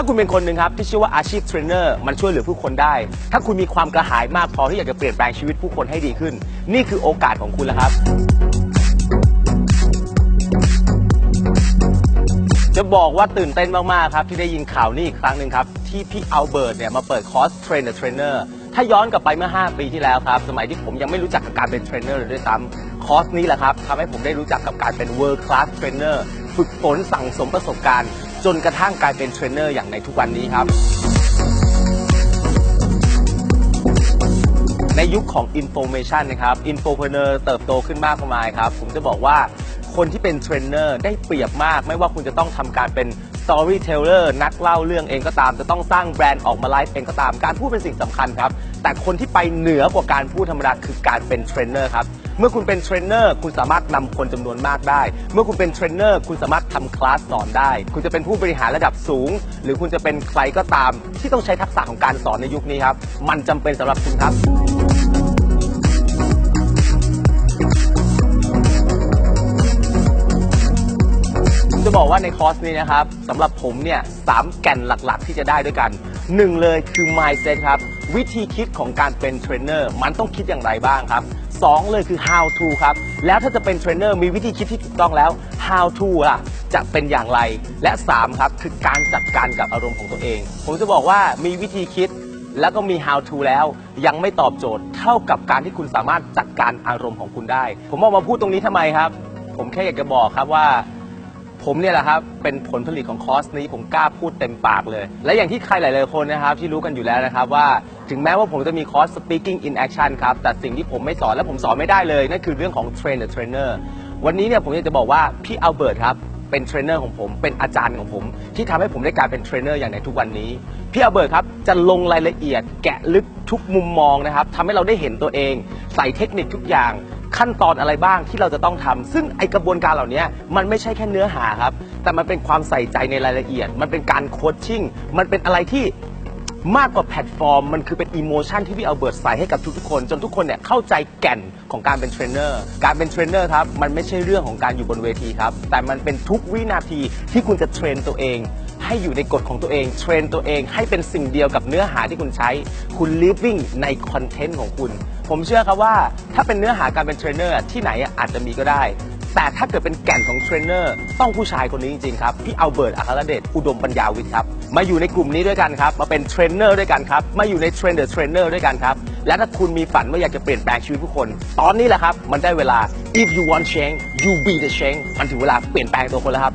ถ้าคุณเป็นคนหนึ่งครับที่เชื่อว่าอาชีพเทรนเนอร์มันช่วยเหลือผู้คนได้ ถ้าคุณมีความกระหายมากพอที่อยากจะเปลี่ยนแปลงชีวิตผู้คนให้ดีขึ้น นี่คือโอกาสของคุณแล้วครับ จะบอกว่าตื่นเต้นมาก ๆ ครับ ที่ได้ยินข่าวนี้อีกครั้งหนึ่งครับ ที่พี่เอัลเบิร์ตเนี่ยมาเปิดคอร์สเทรนเนอร์เทรนเนอร์ถ้าย้อนกลับไปเมื่อ 5 ปีที่แล้วครับ สมัยที่ผมยังไม่รู้จักกับการเป็นเทรนเนอร์เลยด้วยซ้ำคอร์สนี้แหละครับทำให้ผมได้รู้จักกับการเป็น world class trainer ฝึกฝนสั่งสมประสบการณ์ จนกระทั่งกลายเป็นเทรนเนอร์อย่างในทุกวันนี้ครับ ในยุคของ Information นะครับ Infopreneur เติบโตขึ้นมากมายครับ ผมจะบอกว่าคนที่เป็นเทรนเนอร์ได้เปรียบมาก ไม่ว่าคุณจะต้องทำการเป็น Storyteller นักเล่าเรื่องเองก็ตาม จะต้องสร้างแบรนด์ออกมาไลฟ์เองก็ตาม การพูดเป็นสิ่งสำคัญครับ แต่คนที่ไปเหนือกว่าการพูดธรรมดาคือการเป็นเทรนเนอร์ครับ เมื่อคุณเป็นเทรนเนอร์คุณสามารถนำคนจำนวนมากได้ เมื่อคุณเป็นเทรนเนอร์คุณสามารถทำคลาสสอนได้ คุณจะเป็นผู้บริหารระดับสูง หรือคุณจะเป็นใครก็ตาม ที่ต้องใช้ทักษะของการสอนในยุคนี้ครับ มันจำเป็นสำหรับคุณครับ บอกว่าในคอร์สนี้นะครับสำหรับผมเนี่ยสามแก่นหลักๆ ที่จะได้ด้วยกันหนึ่งเลยคือ mindset ครับวิธีคิดของการเป็นเทรนเนอร์มันต้องคิดอย่างไรบ้างครับสองเลยคือ how to ครับแล้วถ้าจะเป็นเทรนเนอร์มีวิธีคิดที่ถูกต้องแล้ว how to อะจะเป็นอย่างไร และสามครับคือการจัดการกับอารมณ์ของตัวเอง ผมจะบอกว่ามีวิธีคิดแล้วก็มี how to แล้วยังไม่ตอบโจทย์ เท่ากับการที่คุณสามารถจัดการอารมณ์ของคุณได้ ผมออกมาพูดตรงนี้ทำไมครับ ผมแค่อยากจะบอกครับว่า ผมเนี่ยแหละครับเป็นผลผลิตของคอร์สนี้ผมกล้าพูดเต็มปากเลย และอย่างที่ใครหลายๆคนนะครับที่รู้กันอยู่แล้วนะครับว่าถึงแม้ว่าผมจะมีคอร์ส speaking in action ครับแต่สิ่งที่ผมไม่สอนและผมสอนไม่ได้เลยนั่นคือเรื่องของ train the trainer วันนี้เนี่ยผมอยากจะบอกว่าพี่อัลเบิร์ตครับเป็นเทรนเนอร์ของผมเป็นอาจารย์ของผม ที่ทำให้ผมได้กลายเป็นเทรนเนอร์อย่างในทุกวันนี้พี่อัลเบิร์ตครับจะลงรายละเอียดแกะลึกทุกมุมมองนะครับทำให้เราได้เห็นตัวเอง ใส่เทคนิคทุกอย่าง ขั้นตอนอะไรบ้างที่เราจะต้องทำซึ่งไอกระบวนการเหล่านี้มันไม่ใช่แค่เนื้อหาครับ แต่มันเป็นความใส่ใจในรายละเอียด มันเป็นการโคชชิ่งมันเป็นอะไรที่ มากกว่าแพลตฟอร์ม มันคือเป็นอิโมชันที่พี่เอาเบิร์ตใส่ให้กับทุกๆคน จนทุกคนเนี่ยเข้าใจแก่นของการเป็นเทรนเนอร์การเป็นเทรนเนอร์ครับ มันไม่ใช่เรื่องของการอยู่บนเวทีครับ แต่มันเป็นทุกวินาทีที่คุณจะเทรนตัวเอง ให้อยู่ในกฎของตัวเอง เทรนตัวเองให้เป็นสิ่งเดียวกับเนื้อหาที่คุณใช้ คุณ living ในคอนเทนต์ของคุณ ผมเชื่อครับว่าถ้าเป็นเนื้อหาการเป็นเทรนเนอร์ที่ไหนอาจจะมีก็ได้ แต่ถ้าเกิดเป็นแก่นของเทรนเนอร์ต้องผู้ชายคนนี้จริงๆครับ พี่เอัลเบิร์ตอัครเดชอุดมปัญญาวิทย์ครับ มาอยู่ในกลุ่มนี้ด้วยกันครับ มาเป็นเทรนเนอร์ด้วยกันครับ มาอยู่ในเทรนเดอร์เทรนเนอร์ด้วยกันครับ และถ้าคุณมีฝันว่าอยากจะเปลี่ยนแปลงชีวิตผู้คน ตอนนี้แหละครับ มันได้เวลา if you want change you be the change มันถึงเวลาเปลี่ยนแปลงตัวคนแล้วครับ